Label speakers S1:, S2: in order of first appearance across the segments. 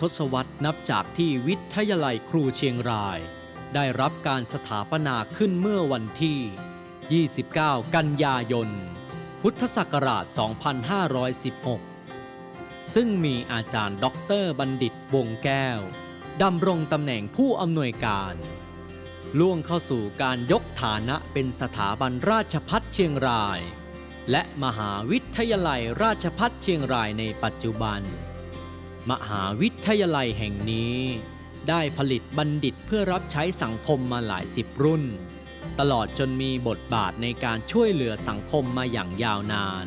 S1: ทศวรรษนับจากที่วิทยาลัยครูเชียงราย ได้รับการสถาปนาขึ้นเมื่อวันที่ 29 กันยายน พุทธศักราช 2516 ซึ่งมีอาจารย์ด็อกเตอร์บัณฑิตวงแก้วดำรงตำแหน่งผู้อำนวยการ ล่วงเข้าสู่การยกฐานะเป็นสถาบันราชพัฒเชียงราย และมหาวิทยาลัยราชพัฒเชียงรายในปัจจุบัน มหาวิทยาลัยแห่งนี้ ได้ผลิตบัณฑิตเพื่อรับใช้สังคมมาหลายสิบรุ่น ตลอดจนมีบทบาทในการช่วยเหลือสังคมมาอย่างยาวนาน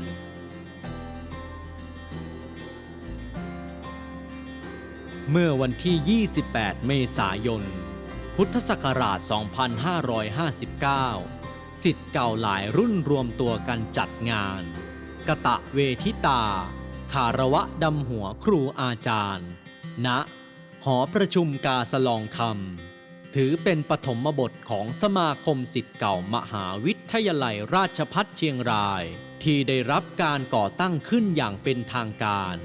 S1: เมื่อวันที่ 28 เมษายน พุทธศักราช 2559สิทธิ์เก่าหลายรุ่นรวมตัวกันจัดงาน กะตะเวทิตา คารวะดำหัวครูอาจารย์ ณ หอประชุมกาสลองคำถือเป็นปฐมบทของสมาคมสิทธิ์เก่ามหาวิทยาลัยราชพัฒเชียงราย ที่ได้รับการก่อตั้งขึ้นอย่างเป็นทางการ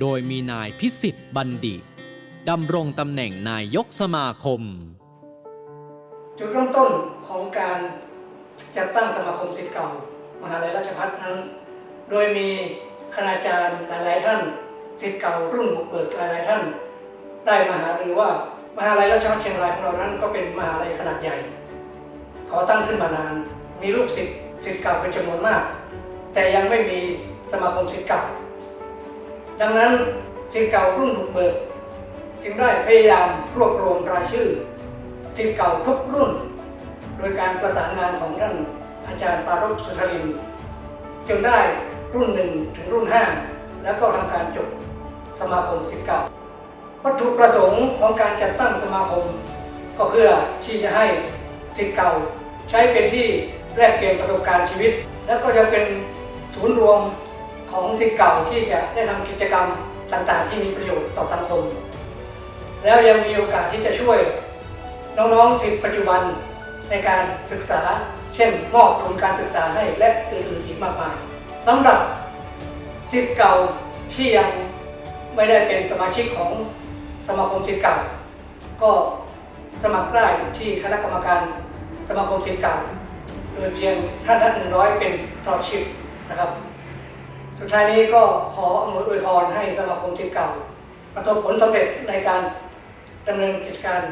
S1: โดยมีนายพิสิทธิ์บัณฑิตดำรงตำแหน่งนายกสมาคม
S2: จุดเริ่มต้นของการจัดตั้งสมาคมศิษย์เก่ามหาลัยราชภัฏนั้น โดยมี คณาจารย์หลายๆท่านศิษย์เก่ารุ่นบุกเบิกหลายๆท่าน ได้มาหารือว่ามหาลัยราชภัฏเชียงรายของเรานั้นก็เป็นมหาลัยขนาดใหญ่ขอตั้งขึ้นมานาน มีลูกศิษย์ศิษย์เก่าเป็นจำนวนมาก แต่ยังไม่มีสมาคมศิษย์เก่า ดังนั้นศิษย์เก่ารุ่นบุกเบิก จึงได้พยายามรวบรวมรายชื่อศิษย์เก่าทุกรุ่น โดยการประสานงานของท่านอาจารย์ปารบสุทรินทร์จนได้ รุ่นหนึ่งถึงรุ่นห้าแล้วก็ทำการจบสมาคมศิษย์เก่าวัตถุประสงค์ของการจัดตั้งสมาคม ก็เพื่อที่จะให้ศิษย์เก่า ใช้เป็นที่แลกเปลี่ยนประสบการณ์ชีวิต แล้วก็จะเป็นศูนย์รวมของศิษย์เก่าที่จะได้ทำกิจกรรมต่างๆ ที่มีประโยชน์ต่อสังคม แล้วยังมีโอกาสที่จะช่วยน้องๆสิทธิ์ปัจจุบันในการศึกษา เช่นมอบทุนการศึกษาให้และอื่นๆอีกมากมาย สำหรับสิทธิ์เก่าที่ยังไม่ได้เป็นสมาชิกของสมาคมสิทธิ์เก่า ก็สมัครได้ที่คณะกรรมการสมาคมสิทธิ์เก่าโดยเพียงท่านท่านหนึ่งร้อยเป็นตอชิปนะครับ สุดท้ายนี้ก็ขออำนวยอวยพรให้สมาคมสิทธิ์เก่า ประสบผลสำเร็จในการดำเนินกิจการ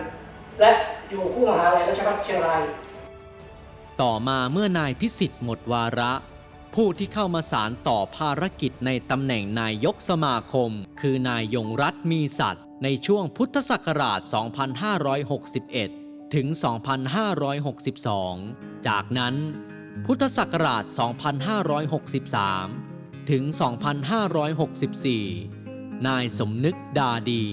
S2: และอยู่คู่มหาลัยราชภัฏเชียงราย
S1: ต่อมาเมื่อนายพิสิทธิ์หมดวาระ ผู้ที่เข้ามาสารต่อภารกิจในตำแหน่งนายกสมาคม คือนายยงรัฐมีสัตว์ ในช่วงพุทธศักราช 2561 ถึง 2562 จากนั้น พุทธศักราช 2563 ถึง 2564 นายสมนึกดาดี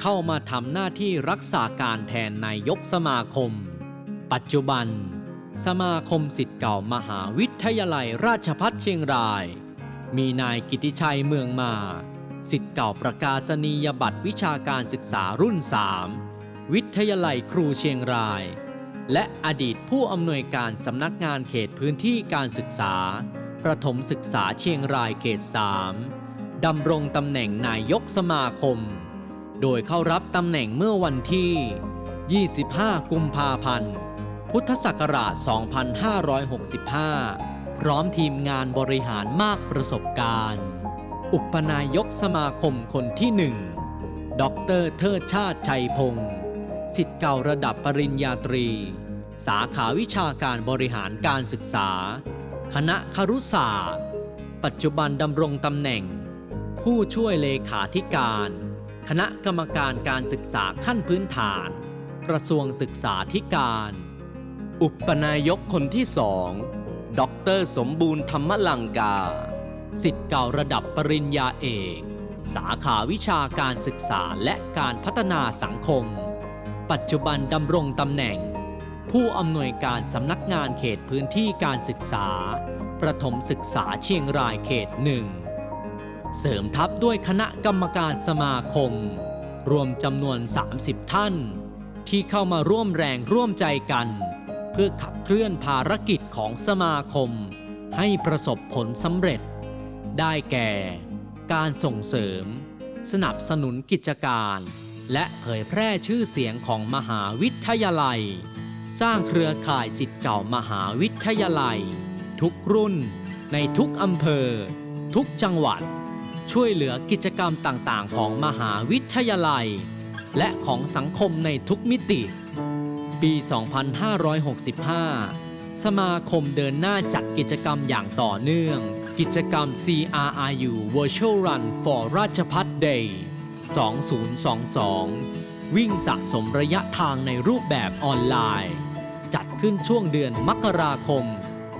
S1: เข้ามาทำหน้าที่รักษาการแทนนายกสมาคม ปัจจุบัน สมาคมสิทธิ์เก่ามหาวิทยาลัยราชพัฒเชียงราย มีนายกิติชัยเมืองมาสิทธิ์เก่าประกาศนียบัตรวิชาการศึกษารุ่น 3 วิทยาลัยครูเชียงราย และอดีตผู้อำนวยการสำนักงานเขตพื้นที่การศึกษา ประถมศึกษาเชียงรายเขต 3ดำรงตำแหน่งนายกสมาคม โดยเข้ารับตำแหน่งเมื่อวันที่ 25 กุมภาพันธ์ พุทธศักราช 2565 พร้อมทีมงานบริหารมากประสบการณ์ อุปนายกสมาคมคนที่หนึ่งดรเทิดชาติชัยพงศ์สิทธิ์เก่าระดับปริญญาตรี สาขาวิชาการบริหารการศึกษา คณะครุศาสตร์ ปัจจุบันดำรงตำแหน่ง ผู้ช่วยเลขาธิการ คณะกรรมการการศึกษาขั้นพื้นฐาน กระทรวงศึกษาธิการ อุปนายกคนที่สองดอกเตอรสมบูรณ์ธรรมลังกา สิทธิ์เก่าระดับปริญญาเอก สาขาวิชาการศึกษาและการพัฒนาสังคม ปัจจุบันดำรงตำแหน่ง ผู้อำนวยการสำนักงานเขตพื้นที่การศึกษา ประถมศึกษาเชียงรายเขตหนึ่ง เสริมทัพด้วยคณะกรรมการสมาคม รวมจำนวน 30 ท่าน ที่เข้ามาร่วมแรงร่วมใจกัน เพื่อขับเคลื่อนภารกิจของสมาคม ให้ประสบผลสำเร็จ ได้แก่ การส่งเสริม สนับสนุนกิจการ และเผยแพร่ชื่อเสียงของมหาวิทยาลัย สร้างเครือข่ายสิทธิ์เก่ามหาวิทยาลัย ทุกรุ่น ในทุกอำเภอ ทุกจังหวัด ช่วยเหลือกิจกรรมต่างๆ ของมหาวิทยาลัย และของสังคมในทุกมิติ ปี 2565 สมาคมเดินหน้าจัดกิจกรรมอย่างต่อเนื่อง กิจกรรม CRRU Virtual Run for ราชพัฒ Day 2022 วิ่งสะสมระยะทางในรูปแบบออนไลน์ จัดขึ้นช่วงเดือนมกราคม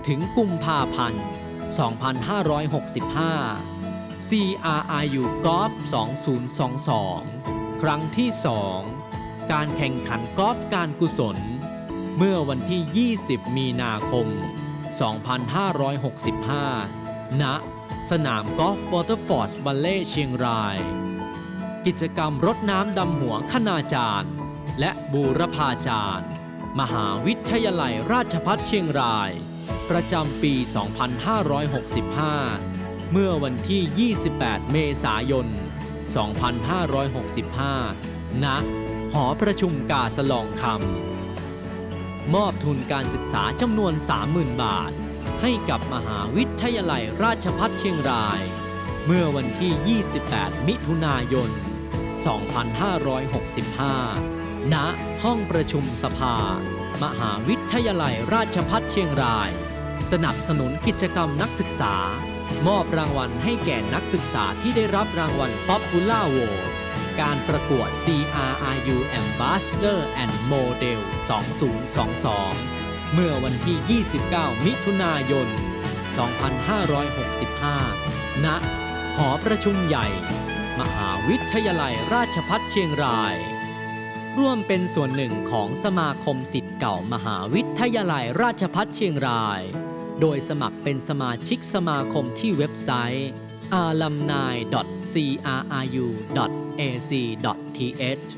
S1: ถึงกุมภาพันธ์ 2565 CRRU Golf 2022 ครั้งที่ 2 การแข่งขันกอล์ฟการกุศล เมื่อวันที่ 20 มีนาคม 2565 ณ สนามกอล์ฟวอเตอร์ฟอร์ดวัลเล่เชียงราย กิจกรรมรดน้ำดำหัวคณาจารย์ และบูรพาจารย์ มหาวิทยาลัยราชภัฏเชียงราย ประจำปี 2565 เมื่อวันที่ 28 เมษายน 2565 ณ หอประชุมกาสลองคำมอบทุนการศึกษาจำนวน 30,000 บาท ให้กับมหาวิทยาลัยราชภัฏเชียงราย เมื่อวันที่ 28 มิถุนายน 2565 ณ ห้องประชุมสภา มหาวิทยาลัยราชภัฏเชียงราย สนับสนุนกิจกรรมนักศึกษา มอบรางวัลให้แก่นักศึกษาที่ได้รับรางวัล Popular Award การประกวด CRRU Ambassador and Model 2022 เมื่อวันที่ 29 มิถุนายน 2565 ณ หอประชุมใหญ่ มหาวิทยาลัยราชภัฏเชียงราย ร่วมเป็นส่วนหนึ่งของสมาคมสิทธิ์เก่ามหาวิทยาลัยราชภัฏเชียงราย โดยสมัครเป็นสมาชิกสมาคมที่เว็บไซต์ alumnai.cru. ac.th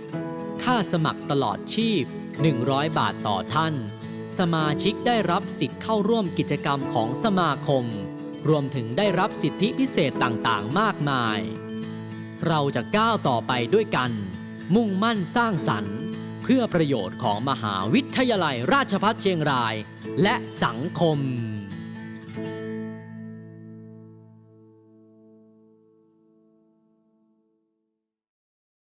S1: ค่าสมัครตลอดชีพ 100 บาทต่อท่าน สมาชิกได้รับสิทธิ์เข้าร่วมกิจกรรมของสมาคม รวมถึงได้รับสิทธิพิเศษต่างๆ มากมาย เราจะก้าวต่อไปด้วยกัน มุ่งมั่นสร้างสรรค์ เพื่อประโยชน์ของมหาวิทยาลัยราชภัฏเชียงราย และสังคม